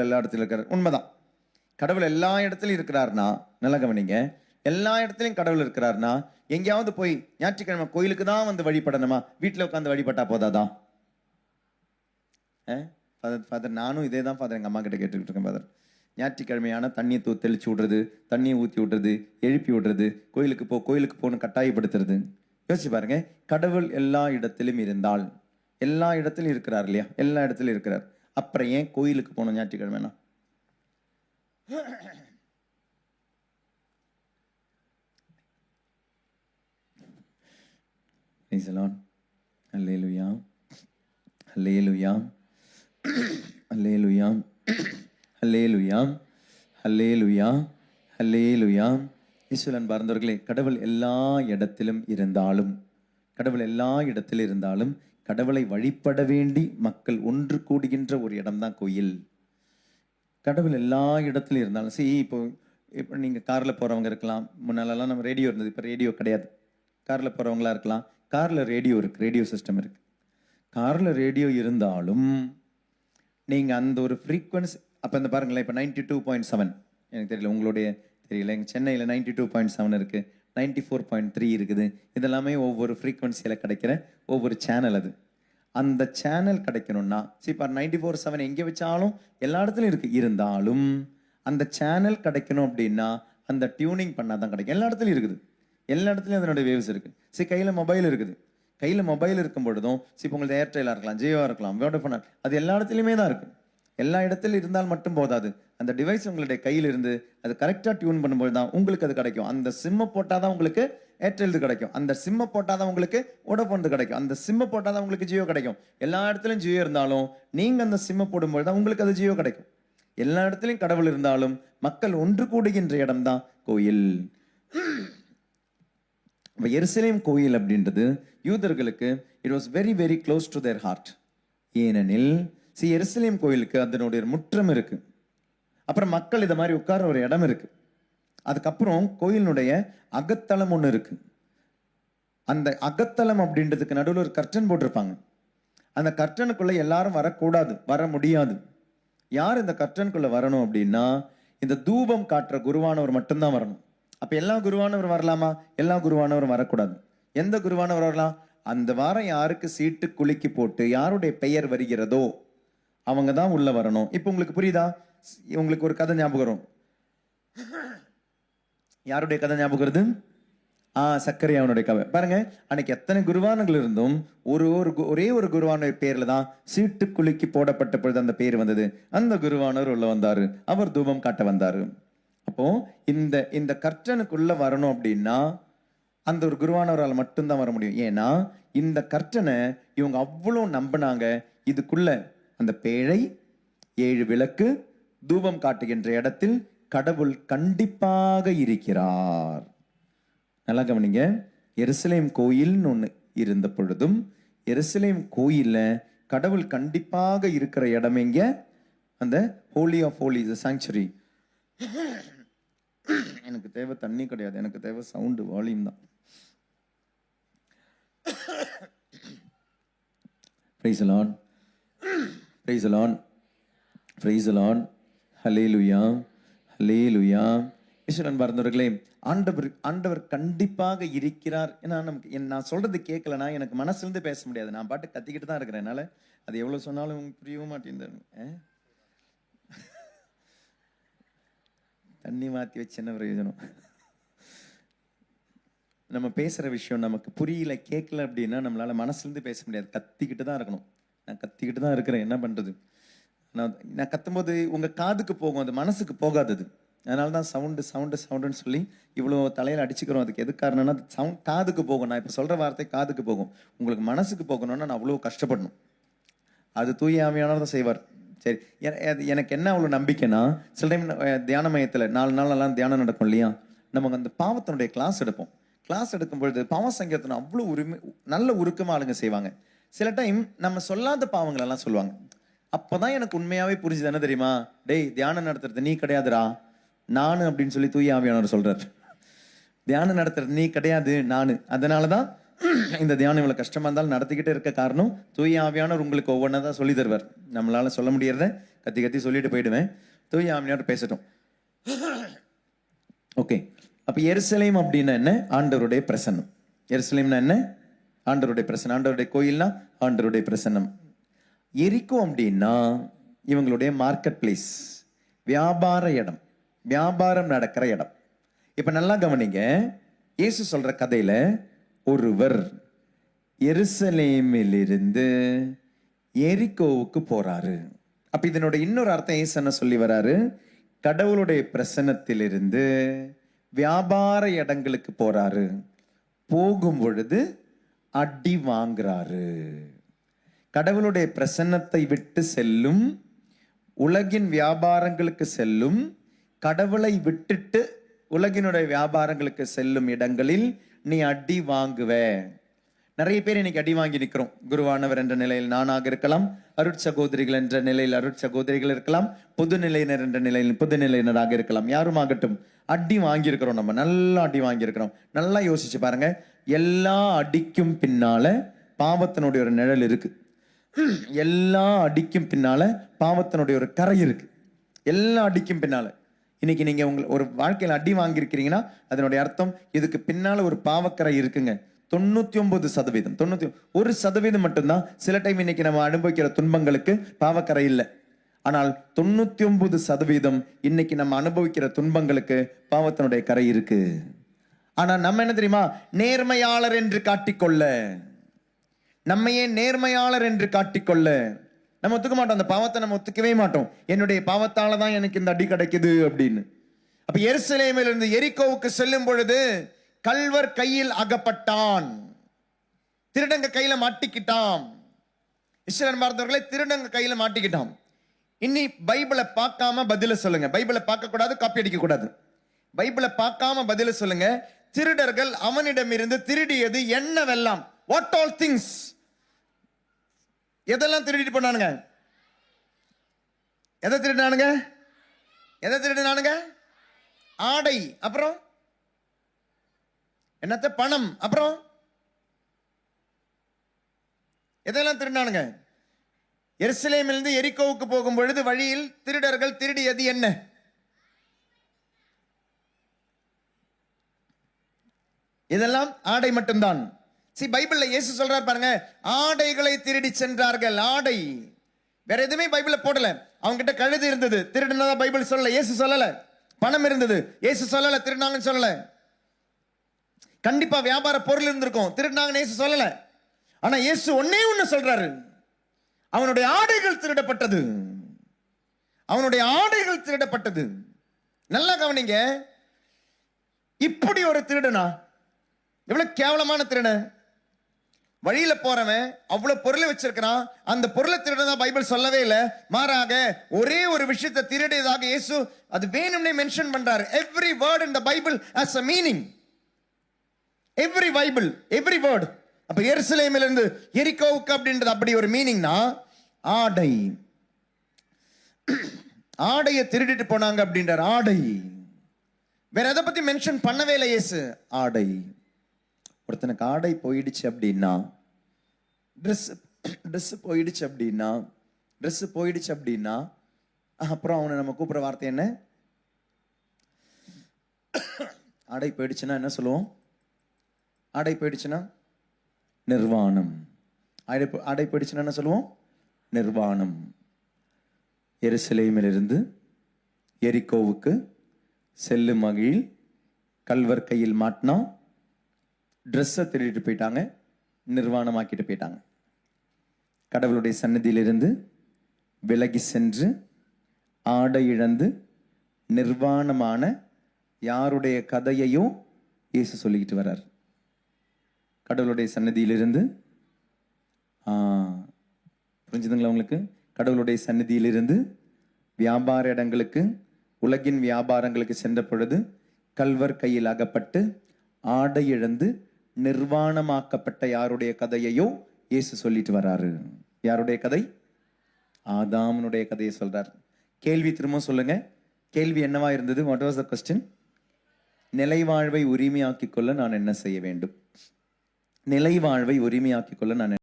எல்லா இடத்துலையும் இருக்காரு உண்மைதான். கடவுள் எல்லா இடத்துலையும் இருக்கிறார்னா நல்லா கவனிங்க எல்லா இடத்துலையும் கடவுள் இருக்கிறார்னா எங்கேயாவது போய் ஞாயிற்றுக்கிழமை கோயிலுக்கு தான் வந்து வழிபடணுமா? வீட்டில் உட்காந்து வழிபட்டா போதாதான் ஃபாதர் ஃபாதர் நானும் இதே தான் ஃபாதர் எங்கள் அம்மா கிட்ட கேட்டுக்கிட்டு இருக்கேன் ஃபாதர் ஞாயிற்றுக்கிழமையான தண்ணியை தூ தெளிச்சு விடுறது தண்ணியை ஊற்றி விடுறது எழுப்பி விடுறது கோயிலுக்கு போ கோயிலுக்கு போகணும் கட்டாயப்படுத்துறது. யோசிச்சு பாருங்க கடவுள் எல்லா இடத்திலும் இருந்தால் எல்லா இடத்துலையும் இருக்கிறார் இல்லையா? எல்லா இடத்துலையும் இருக்கிறார். அப்புறம் ஏன் கோயிலுக்கு போகணும் ஞாயிற்றுக்கிழமைனா Praise அல்லேலுயாம் அல்லேலுயாம் Hallelujah. Hallelujah. Hallelujah. Hallelujah. ஈஸ்வரன் பார்ந்தவர்களே கடவுள் எல்லா இடத்திலும் இருந்தாலும் கடவுள் எல்லா இடத்திலும் இருந்தாலும் கடவுளை வழிபட வேண்டி மக்கள் ஒன்று கூடுகின்ற ஒரு இடம்தான் கோயில். கடவுள் எல்லா இடத்துலையும் இருந்தாலும் சரி இப்போ இப்போ நீங்கள் காரில் போகிறவங்க இருக்கலாம். முன்னாலெல்லாம் நம்ம ரேடியோ இருந்தது இப்போ ரேடியோ கிடையாது. காரில் போகிறவங்களா இருக்கலாம். காரில் ரேடியோ இருக்குது ரேடியோ சிஸ்டம் இருக்குது காரில் ரேடியோ இருந்தாலும் நீங்கள் அந்த ஒரு ஃப்ரீக்வன்ஸ் அப்போ இந்த பாருங்களேன் இப்போ நைன்டி டூ பாயிண்ட் செவன். எனக்கு தெரியல உங்களுடைய தெரியல. எங்கள் சென்னையில் நைன்டி டூ பாயிண்ட் செவன் இருக்குது நைன்டி ஃபோர் பாயிண்ட் த்ரீ இருக்குது. இதெல்லாமே ஒவ்வொரு ஃப்ரீக்வன்சியில் கிடைக்கிற ஒவ்வொரு சேனல் அது. அந்த சேனல் கிடைக்கணும்னா சரி இப்போ நைன்டி ஃபோர் செவன் எங்கே வச்சாலும் எல்லா இடத்துலையும் இருக்குது இருந்தாலும் அந்த சேனல் கிடைக்கணும் அப்படின்னா அந்த டியூனிங் பண்ணால் தான் கிடைக்கும். எல்லா இடத்துலையும் இருக்குது. எல்லா இடத்துலையும் அதனுடைய வேவ்ஸ் இருக்குது சரி கையில் மொபைல் இருக்குது. கையில் மொபைல் இருக்கும் பொழுதும் சரி இப்போ உங்களுக்கு ஏர்டெல்லாக இருக்கலாம் ஜியோவாக இருக்கலாம் வோடஃபோன் அது எல்லா இடத்துலையுமே தான் இருக்குது எல்லா இடத்துலையும் இருந்தால் மட்டும் போதாது. அந்த டிவைஸ் உங்களுடைய கையில் இருந்து அது கரெக்டாக டியூன் பண்ணும்போது தான் உங்களுக்கு அது கிடைக்கும். அந்த சிம்மை போட்டால் தான் உங்களுக்கு ஏர்டெல் கிடைக்கும். அந்த சிம்மை போட்டால் தான் உங்களுக்கு வோடஃபோன் கிடைக்கும். அந்த சிம்மை போட்டால் தான் உங்களுக்கு ஜியோ கிடைக்கும். எல்லா இடத்துலையும் ஜியோ இருந்தாலும் நீங்கள் அந்த சிம்மை போடும்போது தான் உங்களுக்கு அது ஜியோ கிடைக்கும். எல்லா இடத்துலையும் கடவுள் இருந்தாலும் மக்கள் ஒன்று கூடுகின்ற இடம் தான் கோயில். இப்போ எருசலேம் கோயில் அப்படின்றது யூதர்களுக்கு it was very very close to their heart ஏனெனில் சி எருசலேம் கோயிலுக்கு அதனுடைய முற்றம் இருக்குது அப்புறம் மக்கள் இதை மாதிரி உட்கார ஒரு இடம் இருக்கு. அதுக்கப்புறம் கோயிலினுடைய அகத்தளம் ஒன்று இருக்கு. அந்த அகத்தளம் அப்படின்றதுக்கு நடுவில் ஒரு கர்டன் போட்டிருப்பாங்க. அந்த கர்டனுக்குள்ள எல்லாரும் வரக்கூடாது வர முடியாது. யார் இந்த கர்டனுக்குள்ள வரணும் அப்படின்னா இந்த தூபம் காட்டுற குருவானவர் மட்டும்தான் வரணும். அப்ப எல்லா குருவானவர் வரலாமா? எல்லா குருவானவரும் வரக்கூடாது. எந்த குருவானவர் வரலாம்? அந்த வாரம் யாருக்கு சீட்டு குலுக்கி போட்டு யாருடைய பெயர் வருகிறதோ அவங்க தான் உள்ள வரணும். இப்போ உங்களுக்கு புரியுதா? உங்களுக்கு ஒரு கதை ஞாபகம் வரும். யாருடைய கதை ஞாபகம் வருது? ஆ சக்கரை அவனுடைய கதை. பாருங்க அன்னைக்கு எத்தனை குருவானங்கள் இருந்தும் ஒரு ஒரு கு- ஒரே ஒரு குருவான பேர்ல தான் சீட்டு குலுக்கி போடப்பட்ட பொழுது அந்த பேர் வந்தது. அந்த குருவானவர் உள்ள வந்தார். அவர் தூபம் காட்ட வந்தார். அப்போ இந்த இந்த கர்டனுக்குள்ள வரணும் அப்படின்னா அந்த ஒரு குருவானவரால் மட்டும்தான் வர முடியும். ஏன்னா இந்த கர்டனை இவங்க அவ்வளோ நம்பினாங்க. இதுக்குள்ள அந்த பேழை ஏழு விளக்கு தூபம் காட்டுகின்ற இடத்தில் கடவுள் கண்டிப்பாக இருக்கிறார். நல்லா கவனிங்க. எருசலேம் கோயில்னு ஒன்று இருந்த பொழுதும் எருசலேம் கோயிலில் கடவுள் கண்டிப்பாக இருக்கிற இடம் அந்த ஹோலி ஆஃப் ஹோலி சாங்சுரி எனக்கு தேவை தண்ணி கிடையாது. எனக்கு தேவை சவுண்டு வால்யூம் தான். பிரைஸ் லான் பிரைஸ் ஹலே லுயா ஹலே லுயா ஈஸ்வரன் பார்ந்தவர்களே ஆண்டவர் ஆண்டவர் கண்டிப்பாக இருக்கிறார். ஏன்னா நமக்கு என் நான் சொல்றது கேட்கலனா எனக்கு மனசுல இருந்து பேச முடியாது. நான் பாட்டு கத்திக்கிட்டு தான் இருக்கிறேன். என்னால அது எவ்வளவு சொன்னாலும் உங்களுக்கு புரியவும் மாட்டேங்குது. தண்ணி மாற்றி வச்சு என்ன பிரயோஜனம் நம்ம பேசுகிற விஷயம் நமக்கு புரியல கேட்கல அப்படின்னா நம்மளால மனசுலேருந்து பேச முடியாது. கத்திக்கிட்டு தான் இருக்கணும். நான் கத்திக்கிட்டு தான் இருக்கிறேன். என்ன பண்ணுறது நான் நான் கத்தும்போது உங்கள் காதுக்கு போகும் அது மனசுக்கு போகாதது அதனால தான் சவுண்டு சவுண்டு சவுண்டுன்னு சொல்லி இவ்வளோ தலையில் அடிச்சுக்கிறோம். அதுக்கு எது காரணம்னா சவுண்ட் காதுக்கு போகும். நான் இப்போ சொல்கிற வார்த்தை காதுக்கு போகும். உங்களுக்கு மனசுக்கு போகணும்னா நான் அவ்வளோ கஷ்டப்படணும். அது தூய தான் செய்வார். சரி அது எனக்கு என்ன அவ்வளோ நம்பிக்கைன்னா சில டைம் தியான மையத்தில் நாலு நாளெல்லாம் தியானம் நடக்கும் இல்லையா? நம்ம அந்த பாவத்தினுடைய கிளாஸ் எடுப்போம். கிளாஸ் எடுக்கும் பொழுது பாவ சங்கீர்த்தனம் அவ்வளோ உரிமை நல்ல உருக்கமாக ஆளுங்க செய்வாங்க. சில டைம் நம்ம சொல்லாத பாவங்களெல்லாம் சொல்லுவாங்க. அப்போதான் எனக்கு உண்மையாவே புரிஞ்சுது. என்ன தெரியுமா? டேய் தியானம் நடத்துறது நீ கிடையாதுடா. நானு அப்படின்னு சொல்லி தூய ஆவியானவர் சொல்றாரு. தியானம் நடத்துறது நீ கிடையாது நானு. அதனால தான் இந்த தியானம் இவ்வளோ கஷ்டமா இருந்தாலும் நடத்திக்கிட்டே இருக்க காரணம் தூய ஆவியானவர் உங்களுக்கு ஒவ்வொன்றா தான் சொல்லி தருவார். நம்மளால சொல்ல முடியறத கத்தி கத்தி சொல்லிட்டு போயிடுவேன். தூய ஆமியார் பேசட்டும். ஓகே. அப்ப எருசலேம் அப்படின்னா என்ன? ஆண்டவருடைய பிரசன்னம். எருசலேம்னா என்ன? ஆண்டவருடைய பிரசன்னம். ஆண்டவருடைய கோயில்னா ஆண்டவருடைய பிரசன்னம். எரிக்கோ அப்படின்னா இவங்களுடைய மார்க்கெட் பிளேஸ் வியாபார இடம் வியாபாரம் நடக்கிற இடம். இப்போ நல்லா கவனிங்க இயேசு சொல்கிற கதையில் ஒருவர் எருசலேமிலிருந்து எரிக்கோவுக்கு போகிறாரு அப்போ இதனோட இன்னொரு அர்த்தம் இயேசு என்ன சொல்லி வராரு? கடவுளுடைய பிரசன்னத்திலிருந்து வியாபார இடங்களுக்கு போகிறாரு போகும் பொழுது அடி வாங்குறாரு. கடவுளுடைய பிரசன்னத்தை விட்டு செல்லும் உலகின் வியாபாரங்களுக்கு செல்லும் கடவுளை விட்டுட்டு உலகினுடைய வியாபாரங்களுக்கு செல்லும் இடங்களில் நீ அடி வாங்குவ. நிறைய பேர் இன்னைக்கு அடி வாங்கி நிற்கிறோம் குருவானவர் என்ற நிலையில் நானாக இருக்கலாம் அருட்சகோதரிகள் என்ற நிலையில் அருட்சகோதரிகள் இருக்கலாம் பொதுநிலையினர் என்ற நிலையில் பொதுநிலையினராக இருக்கலாம். யாரும் ஆகட்டும் அடி வாங்கியிருக்கிறோம் நம்ம. நல்லா அடி வாங்கியிருக்கிறோம். நல்லா யோசிச்சு பாருங்க. எல்லா அடிக்கும் பின்னால பாவத்தினுடைய ஒரு நிழல் இருக்குது எல்லா அடிக்கும் பின்னால பாவத்தினுடைய ஒரு கரை இருக்கு. எல்லா அடிக்கும் பின்னால. இன்னைக்கு நீங்க உங்கள் ஒரு வாழ்க்கையில் அடி வாங்கியிருக்கிறீங்கன்னா அதனுடைய அர்த்தம் இதுக்கு பின்னால ஒரு பாவக்கரை இருக்குங்க. தொண்ணூத்தி ஒன்பது சதவீதம். தொண்ணூத்தி ஒரு சதவீதம் மட்டும்தான். சில டைம் இன்னைக்கு நம்ம அனுபவிக்கிற துன்பங்களுக்கு பாவக்கரை இல்லை. ஆனால் தொண்ணூத்தி ஒன்பது சதவீதம் இன்னைக்கு நம்ம அனுபவிக்கிற துன்பங்களுக்கு பாவத்தினுடைய கரை இருக்கு. ஆனா நம்ம என்ன தெரியுமா? நேர்மையாளர் என்று காட்டிக்கொள்ள. நம்மையே நேர்மையாளர் என்று காட்டிக்கொள்ள நம்ம ஒத்துக்க மாட்டோம். அந்த பாவத்தை நம்ம ஒத்துக்கவே மாட்டோம். என்னுடைய பாவத்தால தான் எனக்கு இந்த அடி கிடைக்குது அப்படின்னு. அப்ப எருசலேமில் இருந்து எரிக்கோவுக்கு செல்லும் பொழுது கல்வர் கையில் அகப்பட்டான். திருடங்க கையில மாட்டிக்கிட்டான். இஸ்வரன் பார்த்தவர்களே திருடங்க கையில மாட்டிக்கிட்டான். இனி பைபிளை பார்க்காம பதில சொல்லுங்க. பைபிளை பார்க்க கூடாது காப்பி அடிக்க கூடாது. பைபிளை பார்க்காம பதில சொல்லுங்க. திருடர்கள் அவனிடமிருந்து திருடியது என்னவெல்லாம்? வாட் ஆல் திங்ஸ் எதெல்லாம் திருடிட்டு போனானுங்க? எதை திருடினானுங்க? எதை திருடினானுங்க? ஆடை அப்புறம்? என்னத்த? பணம் அப்புறம்? எதெல்லாம் திருடினானுங்க? எருசலேமிலிருந்து எரிக்கோவுக்கு போகும் பொழுது வழியில் திருடர்கள் திருடியது என்ன? இதெல்லாம் ஆடை மட்டும்தான். சி பைபிள்ல இயேசு சொல்றார் பாருங்க ஆடைகளை திருடி சென்றார்கள். ஆடை. வேற எதுவுமே பைபிள்ல போடல. அவங்க கிட்ட கழுது இருந்தது. திருடினதா பைபிள் சொல்லல. இயேசு சொல்லல. பணம் இருந்தது. இயேசு சொல்லல திருடினாங்கன்னு சொல்லல. கண்டிப்பா வியாபார பொருள் இருந்திருக்கும். திருடினாங்கன்னு இயேசு சொல்லல. ஆனா இயேசு ஒன்னே ஒன்று சொல்றாரு. அவனுடைய ஆடைகள் திருடப்பட்டது. அவனுடைய ஆடைகள் திருடப்பட்டது. நல்லா கவனிங்க. இப்படி ஒரு திருடனா? எவ்வளவு கேவலமான திருடன். வழியில போறவன் அவ்வளவு பொருளை வச்சிருக்கிறான். அந்த பொருளை திருடதா பைபிள் சொல்லவே இல்லை. மாறாக ஒரே ஒரு விஷயத்தை திருடியதாக இயேசு அது வேணும்னே மென்ஷன் பண்றாரு. Every word in the Bible has a meaning every Bible every word அப்ப எருசலேமில் இருந்து எரிக்கோவுக்கு அப்படின்றது அப்படி ஒரு மீனிங்னா ஆடை. ஆடையை திருடிட்டு போனாங்க அப்படின்றார். ஆடை. வேற எதை பத்தி மென்ஷன் பண்ணவே இல்லை இயேசு? ஆடை. ஒருத்தனுக்கு ஆடை போயிடுச்சு அப்படின்னா ட்ரெஸ் ட்ரெஸ்ஸு போயிடுச்சு அப்படின்னா ட்ரெஸ்ஸு போயிடுச்சு அப்படின்னா அப்புறம் அவனை நம்ம கூப்பிடுற வார்த்தை என்ன? ஆடை போயிடுச்சுன்னா என்ன சொல்லுவோம்? ஆடை போயிடுச்சுன்னா நிர்வாணம். ஆடை ஆடை போயிடுச்சுன்னா என்ன சொல்லுவோம்? நிர்வாணம். எருசலேமிலிருந்து எரிக்கோவுக்கு செல்லும் வகையில் கல்வர் கையில் மாட்டினா ட்ரெஸ்ஸை திருடிட்டு போயிட்டாங்க. நிர்வாணமாக்கிட்டு போயிட்டாங்க. கடவுளுடைய சன்னதியிலிருந்து விலகி சென்று ஆடை இழந்து நிர்வாணமான யாருடைய கதையையும் இயேசு சொல்லிக்கிட்டு வர்றார். கடவுளுடைய சன்னதியிலிருந்து புரிஞ்சுதுங்களா உங்களுக்கு? கடவுளுடைய சன்னதியிலிருந்து வியாபார இடங்களுக்கு உலகின் வியாபாரங்களுக்கு சென்ற பொழுது கல்வர் கையில் அகப்பட்டு ஆடை இழந்து நிர்வாணமாக்கப்பட்ட யாருடைய கதையையோ இயேசு சொல்லிட்டு வராரு. யாருடைய கதை? ஆதாமனுடைய கதையை சொல்றார். கேள்வி திரும்ப சொல்லுங்க. கேள்வி என்னவா இருந்தது? வாட் வாஸ் த கொஸ்டின் நிலைவாழ்வை உரிமையாக்கிக் கொள்ள நான் என்ன செய்ய வேண்டும்? நிலைவாழ்வை உரிமையாக்கிக் கொள்ள நான்